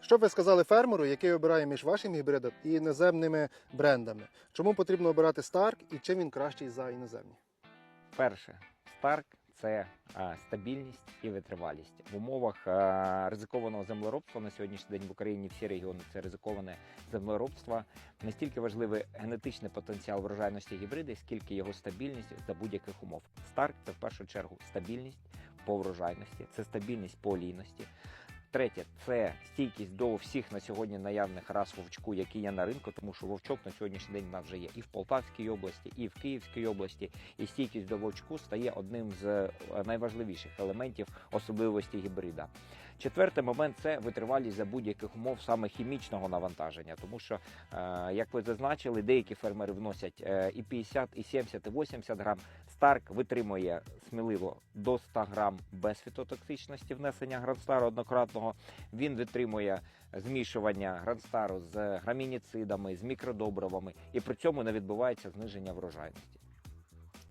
Що б ви сказали фермеру, який обирає між вашим гібридом і іноземними брендами? Чому потрібно обирати Старк і чим він кращий за іноземні? Перше, Старк це стабільність і витривалість в умовах ризикованого землеробства на сьогоднішній день в Україні всі регіони це ризиковане землеробство. Настільки важливий генетичний потенціал врожайності гібриди, скільки його стабільність за будь-яких умов. Старк це в першу чергу стабільність по врожайності, це стабільність по олійності. Третє це стійкість до всіх на сьогодні наявних рас вовчку, які є на ринку, тому що вовчок на сьогоднішній день в нас вже є і в Полтавській області, і в Київській області. І стійкість до вовчку стає одним з е, найважливіших елементів особливості гібрида. Четвертий момент це витривалість за будь-яких умов саме хімічного навантаження, тому що, е, як ви зазначили, деякі фермери вносять е, і 50, і 70, і 80 грам. Старк витримує сміливо до 100 грам без фітотоксичності внесення гранстару однократного. Він витримує змішування гранстару з грамініцидами, з мікродобривами, і при цьому не відбувається зниження врожайності.